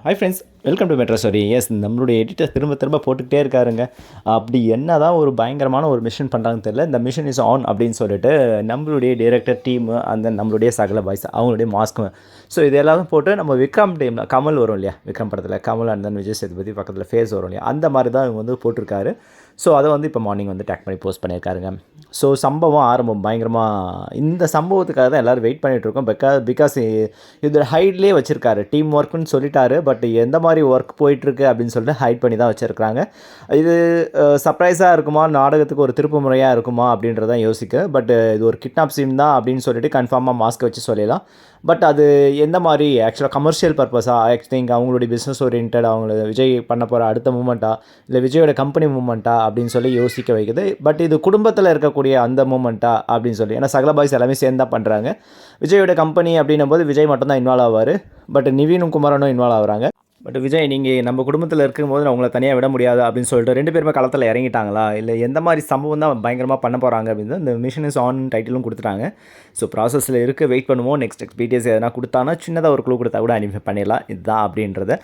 Hi friends welcome to metro sorry yes நம்மளுடைய editor திரும்ப திரும்ப போட்டுக்கிட்டே இருக்காருங்க. அப்படி என்ன தான் ஒரு பயங்கரமான ஒரு மிஷன் பண்ணுறாங்கன்னு தெரியல. இந்த மிஷன் இஸ் ஆன் அப்படின்னு சொல்லிட்டு நம்மளுடைய டைரக்டர் டீமு அந்த நம்மளுடைய சகல பாய்ஸ் அவங்களுடைய மாஸ்க்கு ஸோ இது எல்லாரும் போட்டு நம்ம விக்ரம் டீமில் கமல் வரும் இல்லையா? விக்ரம் படத்தில். கமல் அண்ட் விஜய் சேதுபதி பக்கத்தில் ஃபேஸ் வரும் இல்லையா? அந்த மாதிரி தான் இவங்க வந்து போட்டிருக்காரு. ஸோ அதை வந்து இப்போ மார்னிங் வந்து டேக் பண்ணி போஸ்ட் பண்ணியிருக்காருங்க. ஸோ சம்பவம் ஆரம்பம் பயங்கரமாக இந்த சம்பவத்துக்காக தான் எல்லோரும் வெயிட் பண்ணிகிட்ருக்கோம் பிகாஸ் பிகாஸ் இது ஹைட்லேயே வச்சுருக்காரு. டீம் ஒர்க்குன்னு சொல்லிட்டாரு. பட் எந்த மாதிரி ஒர்க் போயிட்டுருக்கு அப்படின்னு சொல்லிட்டு ஹைட் பண்ணி தான் வச்சுருக்காங்க இது சர்ப்ரைஸாக இருக்குமா? நாடகத்துக்கு ஒரு திருப்பு முறையாக இருக்குமா? அப்படின்றதான் யோசிக்க. பட் இது ஒரு கிட்னாப் சீன் தான் அப்படின்னு சொல்லிட்டு கன்ஃபார்மாக மாஸ்க் வச்சு சொல்லிடலாம். பட் அது எந்த மாதிரி ஆக்சுவலாக கமர்ஷியல் பர்பஸாக ஐ திங்க் அவங்களுடைய பிஸ்னஸ் ஓரியன்ட் அவங்கள விஜய் பண்ண போகிற அடுத்த மூமெண்ட்டாக இல்லை விஜயோட கம்பெனி மூமெண்ட்டா அப்படின்னு சொல்லி யோசிக்க வைக்குது. பட் இது குடும்பத்தில் இருக்கக்கூடிய அந்த மூமெண்ட்டா அப்படின்னு சொல்லி. ஏன்னா சகல பாய்ஸ் எல்லாமே சேர்ந்து தான் பண்ணுறாங்க விஜயோட கம்பெனி அப்படின்னும் போது விஜய் மட்டும் தான் இன்வால்வ் ஆவார். பட் நிவீனும் குமாரனும் இன்வால்வ் ஆகுறாங்க. பட் விஜய் நீங்கள் நம்ம குடும்பத்தில் இருக்கும்போது நான் உங்களை தனியாக விட முடியாது அப்படின்னு சொல்லிட்டு ரெண்டு பேருமே களத்தில் இறங்கிட்டாங்களா? இல்லை எந்த மாதிரி சம்பவம் தான் பயங்கரமாக பண்ண போகிறாங்க அப்படின்னு இந்த மிஷன் இஸ் ஆன் டைட்டிலும் கொடுத்துட்டாங்க. ஸோ ப்ராசஸில் இருக்க வெயிட் பண்ணுவோம். நெக்ஸ்ட் டீட்டெயில்ஸ் எதனா கொடுத்தானா சின்னதாக ஒரு க்ளூ கொடுத்தா கூட அனிமே பண்ணிடலாம். இதுதான் அப்படின்றத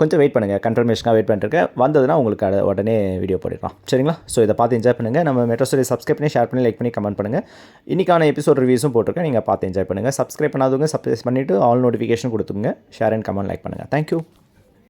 கொஞ்சம் வெயிட் பண்ணுங்கள் கன்ஃபர்மேஷனாக வெயிட் பண்ணிட்டுருக்கேன் வந்ததுன்னா உங்களுக்கு அட- உடனே வீடியோ போட்டுக்கலாம் சரிங்களா? ஸோ இதை பார்த்து என்ஜாய் பண்ணுங்கள் நம்ம மெட்ரோ ஸ்டோரி சப்ஸ்கிரைப் பண்ணி ஷேர் பண்ணி லைக் பண்ணி கமெண்ட் பண்ணுங்கள் இன்றைக்கான எபிசோட் ரிவ்யூஸும் போட்டிருக்கேன். நீங்கள் பார்த்து என்ஜாய் பண்ணுங்கள் சப்ஸ்கிரைப் பண்ணாதவங்க சப்ஸ்கிரைப் பண்ணிவிட்டு ஆல் நோட்டிஃபிகேஷன் கொடுத்துங்க ஷேர் அண்ட் கமெண்ட் லைக் பண்ணுங்கள் தேங்க்யூ